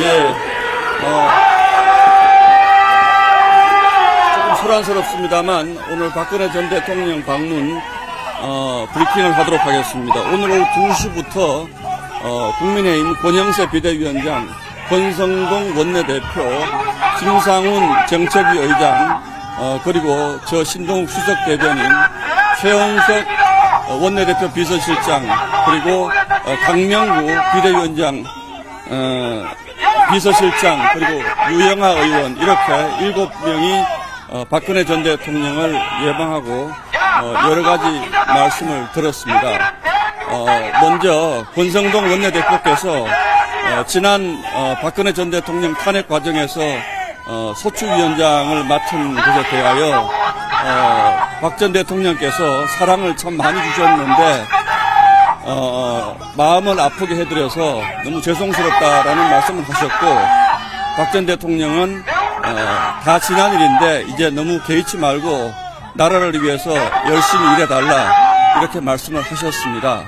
예, 어, 조금 소란스럽습니다만 오늘 박근혜 전 대통령 방문 어, 브리핑을 하도록 하겠습니다. 오늘 오후 2시부터 어, 국민의힘 권영세 비대위원장, 권성동 원내대표, 김상훈 정책위 의장, 어, 그리고 저 신동욱 수석 대변인, 최홍석 어, 원내대표 비서실장, 그리고 어, 강명구 비대위원장, 어, 비서실장 그리고 유영하 의원 이렇게 일곱 명이 어, 박근혜 전 대통령을 예방하고 어, 여러 가지 말씀을 들었습니다. 어, 먼저 권성동 원내대표께서 어, 지난 어, 박근혜 전 대통령 탄핵 과정에서 어, 소추위원장을 맡은 것에 대하여 어, 박전 대통령께서 사랑을 참 많이 주셨는데 어, 마음을 아프게 해드려서 너무 죄송스럽다라는 말씀을 하셨고 박 전 대통령은 어, 다 지난 일인데 이제 너무 개의치 말고 나라를 위해서 열심히 일해달라 이렇게 말씀을 하셨습니다.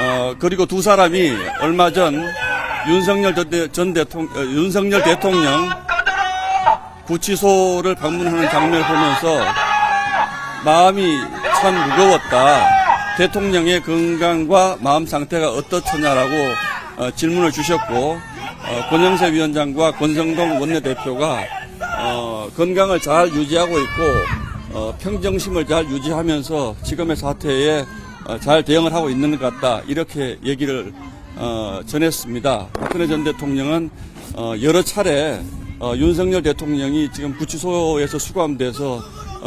어, 그리고 두 사람이 얼마 전 윤석열 전, 대, 전 대통령, 어, 윤석열 대통령 구치소를 방문하는 장면을 보면서 마음이 참 무거웠다. 대통령의 건강과 마음 상태가 어떻느냐라고 어, 질문을 주셨고 어, 권영세 위원장과 권성동 원내대표가 어, 건강을 잘 유지하고 있고 어, 평정심을 잘 유지하면서 지금의 사태에 어, 잘 대응을 하고 있는 것 같다 이렇게 얘기를 어, 전했습니다. 박근혜 전 대통령은 어, 여러 차례 어, 윤석열 대통령이 지금 구치소에서 수감돼서 어,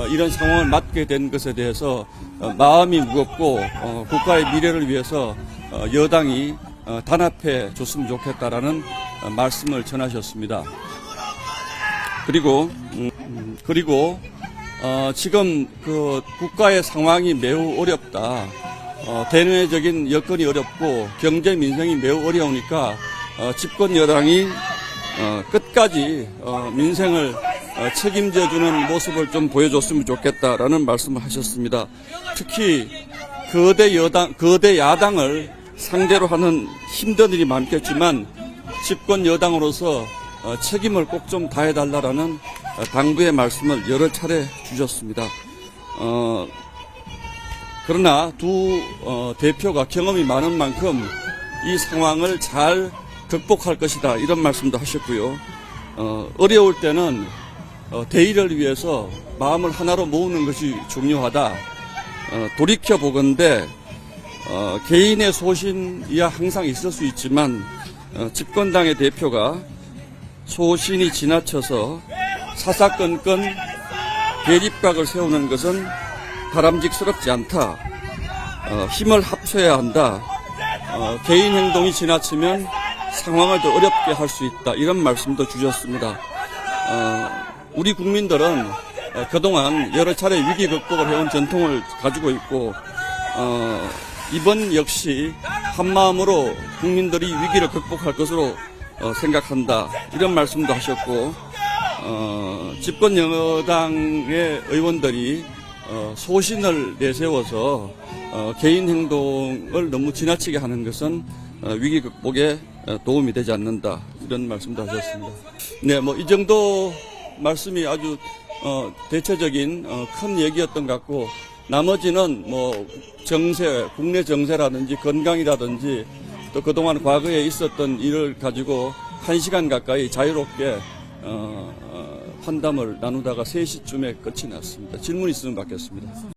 이런 상황을 맞게 된 것에 대해서 어, 마음이 무겁고 어, 국가의 미래를 위해서 어, 여당이 어, 단합해 줬으면 좋겠다라는 어, 말씀을 전하셨습니다. 그리고 음, 음, 그리고 어, 지금 그 국가의 상황이 매우 어렵다. 어, 대내적인 여건이 어렵고 경제 민생이 매우 어려우니까 어, 집권 여당이 어, 끝까지 어, 민생을 어, 책임져주는 모습을 좀 보여줬으면 좋겠다라는 말씀을 하셨습니다. 특히 거대 여당, 거대 야당을 상대로 하는 힘든 일이 많겠지만 집권 여당으로서 어, 책임을 꼭 좀 다해달라라는 어, 당부의 말씀을 여러 차례 주셨습니다. 어, 그러나 두 어, 대표가 경험이 많은 만큼 이 상황을 잘 극복할 것이다 이런 말씀도 하셨고요. 어, 어려울 때는 어, 대의를 위해서 마음을 하나로 모으는 것이 중요하다. 어, 돌이켜 보건대 어, 개인의 소신이야 항상 있을 수 있지만 어, 집권당의 대표가 소신이 지나쳐서 사사건건 대립각을 세우는 것은 바람직스럽지 않다. 어, 힘을 합쳐야 한다. 어, 개인 행동이 지나치면 상황을 더 어렵게 할 수 있다. 이런 말씀도 주셨습니다. 어, 우리 국민들은 어, 그동안 여러 차례 위기 극복을 해온 전통을 가지고 있고 어, 이번 역시 한마음으로 국민들이 위기를 극복할 것으로 어, 생각한다. 이런 말씀도 하셨고 어, 집권 여당의 의원들이 어, 소신을 내세워서 어, 개인 행동을 너무 지나치게 하는 것은 어, 위기 극복에 어, 도움이 되지 않는다 이런 말씀도 하셨습니다. 네, 뭐 이 정도 말씀이 아주 어, 대체적인 어, 큰 얘기였던 것 같고 나머지는 뭐 정세, 국내 정세라든지 건강이라든지 또 그동안 과거에 있었던 일을 가지고 한 시간 가까이 자유롭게 어, 어, 환담을 나누다가 3시쯤에 끝이 났습니다. 질문 있으면 받겠습니다.